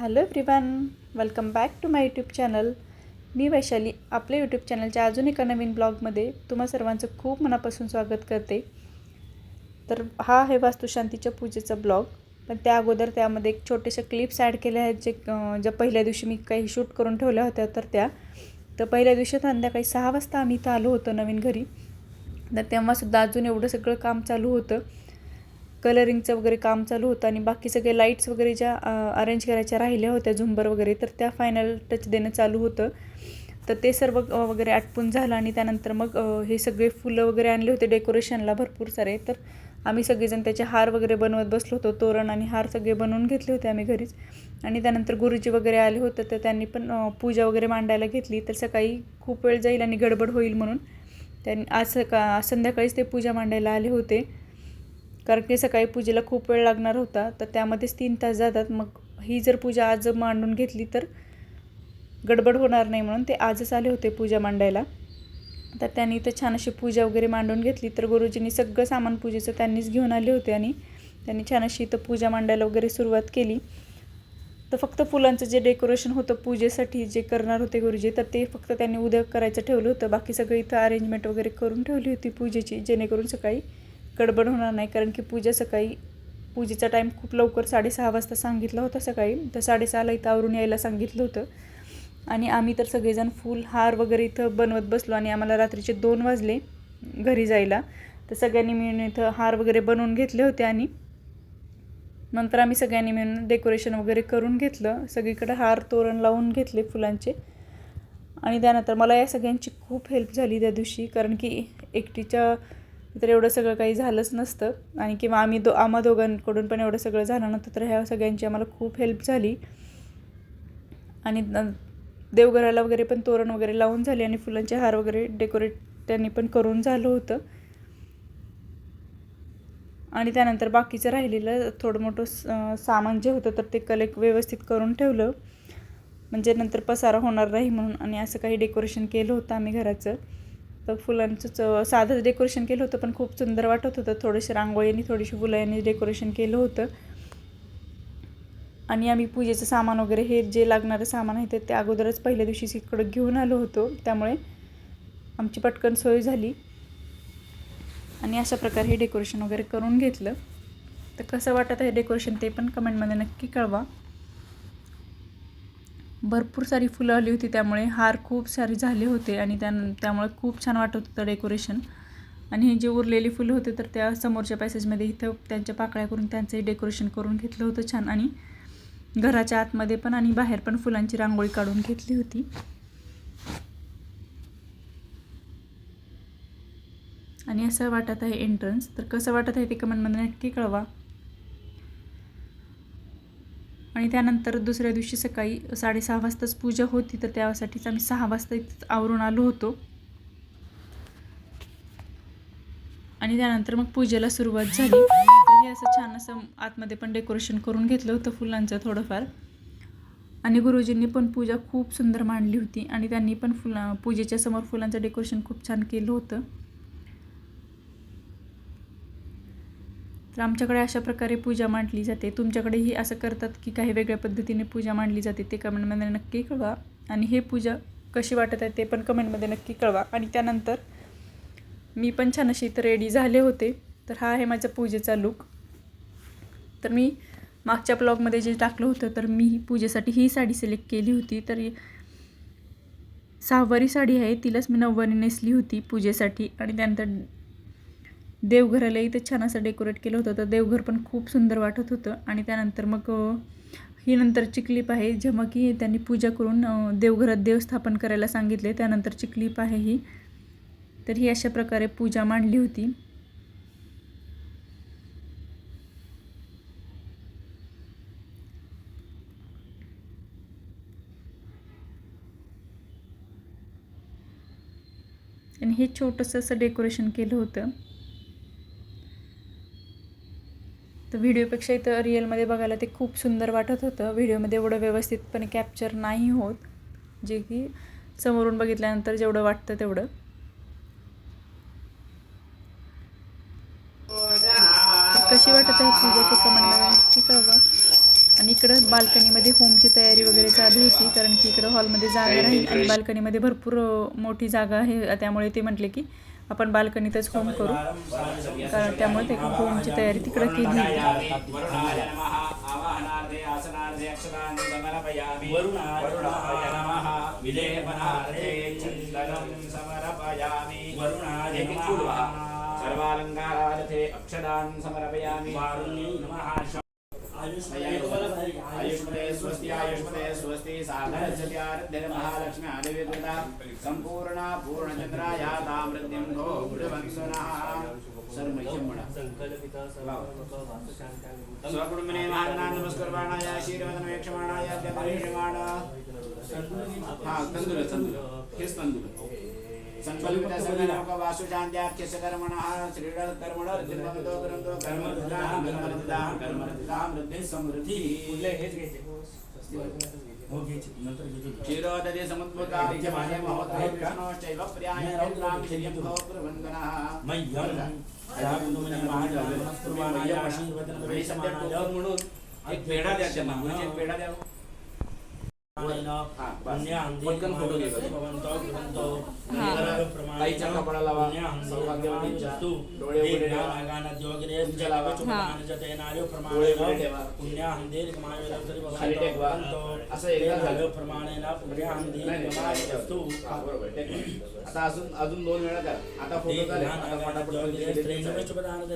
Hello everyone welcome back to my YouTube channel मी वैशाली आपल्या YouTube चॅनलच्या अजून एका नवीन ब्लॉगमध्ये तुम्हा सर्वांचं खूप मनापासून स्वागत करते. तर हा आहे वास्तुशांतीच्या पूजेचा ब्लॉग पण त्या अगोदर त्यामध्ये एक छोटेसे क्लिप्स ॲड केले आहेत जे ज्या पहिल्या दिवशी मी काही शूट करून ठेवल्या होत्या तर त्या. तर पहिल्या दिवशी संध्याकाळी सहा वाजता आम्ही इथं आलो होतो नवीन घरी. तर तेव्हासुद्धा अजून एवढं सगळं काम चालू होतं. कलरिंगचं वगैरे काम चालू होतं आणि बाकी सगळे लाईट्स वगैरे ज्या अरेंज करायच्या राहिल्या होत्या झुंबर वगैरे तर त्या फायनल टच देणं चालू होतं. तर ते सर्व वगैरे आटपून झालं आणि त्यानंतर मग हे सगळे फुलं वगैरे आणले होते डेकोरेशनला भरपूर सारे. तर आम्ही सगळेजण त्याचे हार वगैरे बनवत बसलो होतो तोरण आणि हार सगळे बनवून घेतले होते आम्ही घरीच. आणि त्यानंतर गुरुजी वगैरे आले होते तर त्यांनी पण पूजा वगैरे मांडायला घेतली. तर सकाळी खूप वेळ जाईल आणि गडबड होईल म्हणून. त्यांनी आज सका संध्याकाळीच ते पूजा मांडायला आले होते. कारण की सकाळी पूजेला खूप वेळ लागणार होता तर त्यामध्येच तीन तास जातात. मग ही जर पूजा आज मांडून घेतली तर गडबड होणार नाही म्हणून ते आजच आले होते पूजा मांडायला. तर त्यांनी तर छान अशी पूजा वगैरे मांडून घेतली तर गुरुजींनी सगळं सामान पूजेचं त्यांनीच घेऊन आले होते आणि त्यांनी छान अशी इथं पूजा मांडायला वगैरे सुरुवात केली. तर फक्त फुलांचं जे डेकोरेशन होतं पूजेसाठी जे करणार होते गुरुजी तर ते फक्त त्यांनी उद्या करायचं ठेवलं होतं. बाकी सगळं इथं अरेंजमेंट वगैरे करून ठेवली होती पूजेची जेणेकरून सकाळी गडबड होणार नाही. कारण की पूजा सकाळी पूजेचा टाईम खूप लवकर साडेसहा वाजता सांगितला होता सकाळी. तर साडेसहाला इथं आवरून यायला सांगितलं होतं. आणि आम्ही तर सगळेजण फुल हार वगैरे इथं बनवत बसलो आणि आम्हाला रात्रीचे दोन वाजले घरी जायला. तर सगळ्यांनी मिळून इथं हार वगैरे बनवून घेतले होते आणि नंतर आम्ही सगळ्यांनी मिळून डेकोरेशन वगैरे करून घेतलं. सगळीकडे हार तोरण लावून घेतले फुलांचे. आणि त्यानंतर मला या सगळ्यांची खूप हेल्प झाली त्या दिवशी. कारण की एकटीच्या तर एवढं सगळं काही झालंच नसतं. आणि किंवा आम्ही दो आम्हा दोघांकडून पण एवढं सगळं झालं नव्हतं तर ह्या सगळ्यांची आम्हाला खूप हेल्प झाली. आणि न- देवघराला वगैरे पण तोरण वगैरे लावून झाले आणि फुलांचे हार वगैरे डेकोरेट त्यांनी पण करून झालं होतं. आणि त्यानंतर बाकीचं राहिलेलं थोडं मोठं स- सामान जे होतं तर ते कलेक्ट व्यवस्थित करून ठेवलं. म्हणजे नंतर पसारा होणार नाही म्हणून आणि असं काही डेकोरेशन केलं होतं आम्ही घराचं. तर फुलांचं साधंच डेकोरेशन केलं होतं पण खूप सुंदर वाटत होतं. थोडीशी रांगोळीने थोडीशी फुलं यांनी डेकोरेशन केलं होतं. आणि आम्ही पूजेचं सामान वगैरे हे जे लागणारं सामान आहे ते ते अगोदरच पहिल्या दिवशीच इकडं घेऊन आलो होतो. त्यामुळे आमची पटकन सोय झाली. आणि अशा प्रकारे हे डेकोरेशन वगैरे करून घेतलं. तर कसं वाटत आहे डेकोरेशन ते पण कमेंटमध्ये नक्की कळवा. भरपूर सारी फुलं आली होती त्यामुळे हार खूप सारे झाले होते आणि त्या त्यामुळे खूप छान वाटत होतं डेकोरेशन. आणि हे जे उरलेली फुलं होते तर त्या समोरच्या पॅसेजमध्ये इथं त्यांच्या पाकळ्या करून त्यांचंही डेकोरेशन करून घेतलं होतं छान. आणि घराच्या आतमध्ये पण आणि बाहेर पण फुलांची रांगोळी काढून घेतली होती. आणि असं वाटत आहे एंट्रन्स तर कसं वाटत आहे ते कमेंटमध्ये नक्की कळवा. आणि त्यानंतर दुसऱ्या दिवशी सकाळी साडेसहा वाजताच पूजा होती तर त्यासाठीच आम्ही सहा वाजता इथं आवरून आलो होतो. आणि त्यानंतर मग पूजेला सुरुवात झाली. तर हे असं छान असं आतमध्ये पण डेकोरेशन करून घेतलं होतं फुलांचं थोडंफार. आणि गुरुजींनी पण पूजा खूप सुंदर मांडली होती आणि त्यांनी पण फुला पूजेच्या समोर फुलांचं डेकोरेशन खूप छान केलं होतं. तर आमच्याकडे अशा प्रकारे पूजा मांडली जाते. तुमच्याकडेही असं करतात की काही वेगळ्या पद्धतीने पूजा मांडली जाते ते कमेंटमध्ये नक्की कळवा. आणि हे पूजा कशी वाटत आहे ते पण कमेंटमध्ये नक्की कळवा. आणि त्यानंतर मी पण छान अशी इथं रेडी झाले होते. तर हा आहे माझा पूजेचा लुक तर मी मागच्या ब्लॉगमध्ये जे टाकलं होतं तर मी पूजेसाठी ही साडी सिलेक्ट केली होती. तर सहावारी साडी आहे तिलाच मी नऊवारी नेसली होती पूजेसाठी. आणि त्यानंतर देवघराला इथं छान असं डेकोरेट केलं होतं. तर देवघर पण खूप सुंदर वाटत होतं. आणि त्यानंतर मग ही नंतरची क्लिप आहे जेव्हा की त्यांनी पूजा करून देवघरात देवस्थापन करायला सांगितले. त्यानंतरची क्लिप आहे ही. तर ही अशा प्रकारे पूजा मांडली होती. आणि हे छोटंसं असं डेकोरेशन केलं होतं तर व्हिडिओपेक्षा इथं रिअलमध्ये बघायला ते खूप सुंदर वाटत होतं. व्हिडिओमध्ये एवढं व्यवस्थितपणे कॅप्चर नाही होत. जे की समोरून बघितल्यानंतर जेवढं वाटतं तेवढं. कशी वाटत आहे पूजा ते कमेंटमध्ये नक्की कळवा. आणि इकडं बाल्कनीमध्ये होमची तयारी वगैरे चालू होती कारण की इकडं हॉलमध्ये जागा राहील आणि बाल्कनीमध्ये भरपूर मोठी जागा आहे. त्यामुळे ते म्हटले की आपण बाल्कनीतच होम करू. कारण त्यामुळे ते होमची तयारी तिकडे केली. होती वरुणाय समर्पयामि वारुणी नमः. आयुष्मते स्वस्ति आयुष्मते स्वस्ति सम्पूर्णा तामृत्यं भो गुरुवंशनः सर्वमह्यं म्हणा स्वकुटुंबिने महागणा नमस्कुर्वाणाय हा तंदुल तंदुल हेच तंदुल समृद्धी। चिरोदधि समुद्भूताख्य माने महोत्तमोश्चैव प्रियायं राम श्रियं भवप्रवन्दनः मह्यं रामनुमने महाजानस्तुमानय वशं वदन वैसमानाय मुणु एक पेड़ा द्या त्या मामाचे पेड़ा द्या पटकन फोटो घे ताईच्या कपडा लावा. सौभाग्यवतींच्या डोळे उघडे ठेवा. डोळे उघडे ठेवा. खाली टेकवा. असं एकदा झालं. नाही, नाही, बरोबर. टेक. आता अजून अजून दोन वेळा करा. आता फोटो झाले. आता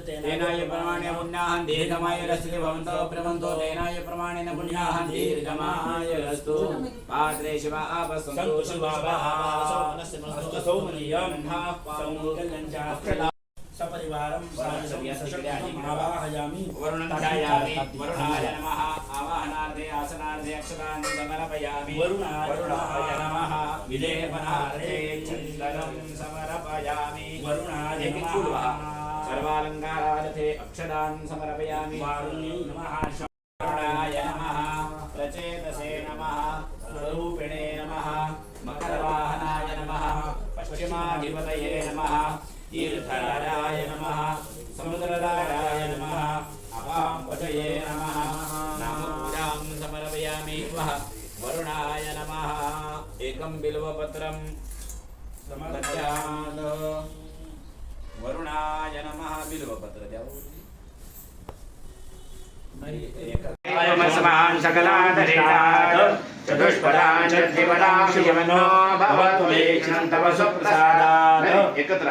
तेनाय प्रमाणे पुण्याहं दीर्घमाय रस्ते भवन्तो प्रमन्तो तेनाय प्रमाणेन पुण्याहं दीर्घमाय रस्तु पात्रे शिवा आपसन्तु सपरिवारं आवाहयामि वरुणं ध्यायामि वरुणाय नमः आवाहनार्थे आसनार्थे अक्षतानि समर्पयामि वरुणाय वरुणाय नमः विलेपनार्थे चन्दनं समर्पयामि वरुणाय नमः सर्वालङ्कारार्थे अक्षतान् समर्पयामि वारुण्यै नमः वरुणाय नमः प्रचेतसे पश्चिमाधिपतये नमः तीर्थराजाय नमः समुद्रराजाय नमः अपाम्पतये नमः नामपूजां समर्पयामि वः वरुणाय नमः एकं भवतु मे एकत्र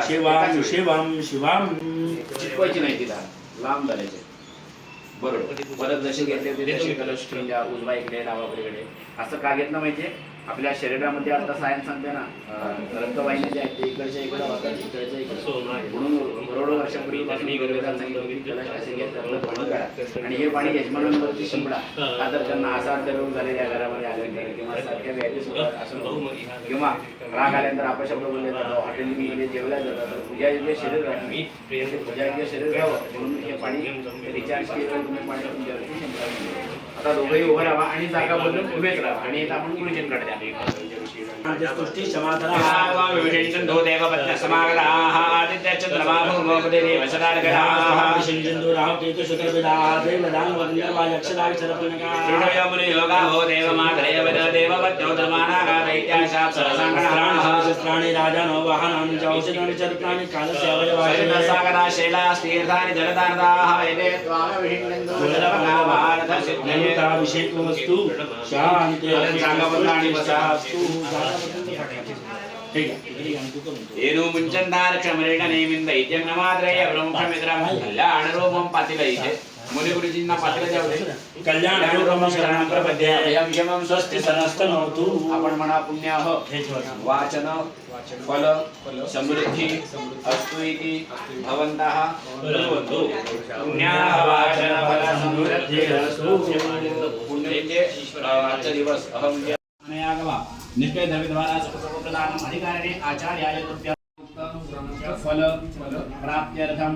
नाही तिला लांब बरोबर. परत जसे घेतले तसे कलश उजवा इकडे डावा पलीकडे. असं का घेतलं माहितीये? आपल्या शरीरामध्ये आता सायन्स सांगते ना अं, रक्तवाहिन्या ज्या आहेत ते इकडे इकडच्या इकडे म्हणून करोडो त्यांनी वेदांत सांगितलं की कलश असे त्यातलं पाणी काढा. आणि हे पाणी यजमानांवरती शिंपडा. का तर त्यांना असा रोग झालेल्या घरामध्ये आले किंवा सारख्या व्याधी असं किंवा राग आल्यानंतर अपशब्द बोलले जातात हॉटेलमध्ये जेवल्या जातात पूजा योग्य शरीर राहणे पूजा योग्य शरीर राहावं म्हणून हे पाणी रिचार्ज केलं तुम्ही पाणी तुमच्या आता दोघंही उभं राहा आणि जागा बदलून उभेच राहा. आणि आता आपण गुरुजींकडे द्या? तुष्टी समाधान विभीषणो देवपत्न समागताः आदित्यचन्द्रमा भूमोपदे देवसदानगणाः विशेषेन्दुराव राजानो वाहनानि औषधानि चरित्राणि कालस्य अवयवानि सागरा शैलास्तीर्थानि शान्ति ಏನು ಮುಂಚಂದಾರ್ಕ ಮರಣ ನೇಮಿಂದ ಐತೆ ನಮಾದ್ರಯ್ಯ ಪ್ರಮುಖ ಮಿತ್ರ ಕಲ್ಯಾಣ ರೂಪಂ ಪಾತಿಲ ಐತೆ ಮುನಿ ಗುರುಜಿನ ಪಾತಿಲ ಜಾವಡೆ ಕಲ್ಯಾಣ ರೂಪಂ ಶರಣಂ ಪ್ರಪದ್ಯ ಅಯಂ ಯಮಂ ಸ್ವಸ್ತಿ ಸನಸ್ತನೋತು आपण म्हणा पुण्य हो वाचन फल समृद्धी अस्तु इति भवन्तः कुर्वन्तु पुण्याः वाचन फल समृद्धिरस्तु पुण्येते आजचा दिवस अहम नित्य द्रविद्वारा सर्वप्रदानम् अधिकारिणे आचार्याय तुभ्यं फल प्राप्त्यर्थं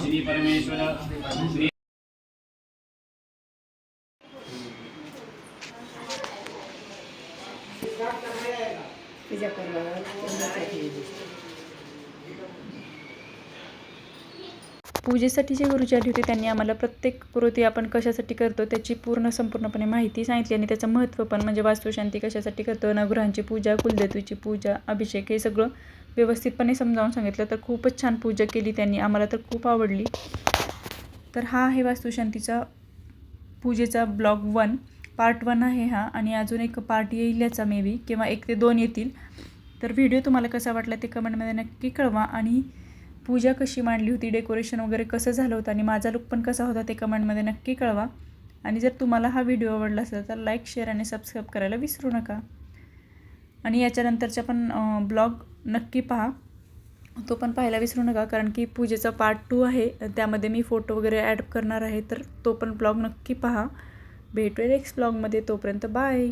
श्रीपरमेश्वर श्री तुझ्या परवा पूजेसाठी जे गुरुजी आले होते त्यांनी आम्हाला प्रत्येक कृती आपण कशासाठी करतो त्याची पूर्ण संपूर्णपणे माहिती सांगितली आणि त्याचं महत्त्व पण म्हणजे वास्तुशांती कशासाठी करतो नवग्रहांची पूजा कुलदेवीची पूजा अभिषेक हे सगळं व्यवस्थितपणे समजावून सांगितलं. तर खूपच छान पूजा केली त्यांनी. आम्हाला तर खूप आवडली. तर हा आहे वास्तुशांतीचा पूजेचा ब्लॉग वन. पार्ट वन आहे हा आणि अजून एक पार्ट येईल याचा मे बी किंवा एक ते दोन येतील. तर व्हिडिओ तुम्हाला कसा वाटला ते कमेंटमध्ये नक्की कळवा आणि पूजा कशी मांडली होती डेकोरेशन वगैरे कसं झालं होतं आणि माझा लुक पण कसा होता ते कमेंटमध्ये नक्की कळवा. आणि जर तुम्हाला हा व्हिडिओ आवडला असेल तर लाईक शेअर आणि सबस्क्राईब करायला विसरू नका. आणि याच्यानंतरच्या पण ब्लॉग नक्की पहा. तो पण पाहायला विसरू नका कारण की पूजेचा पार्ट टू आहे. त्यामध्ये मी फोटो वगैरे ॲड करणार आहे तर तो पण ब्लॉग नक्की पहा. भेटूया नेक्स्ट ब्लॉगमध्ये तोपर्यंत बाय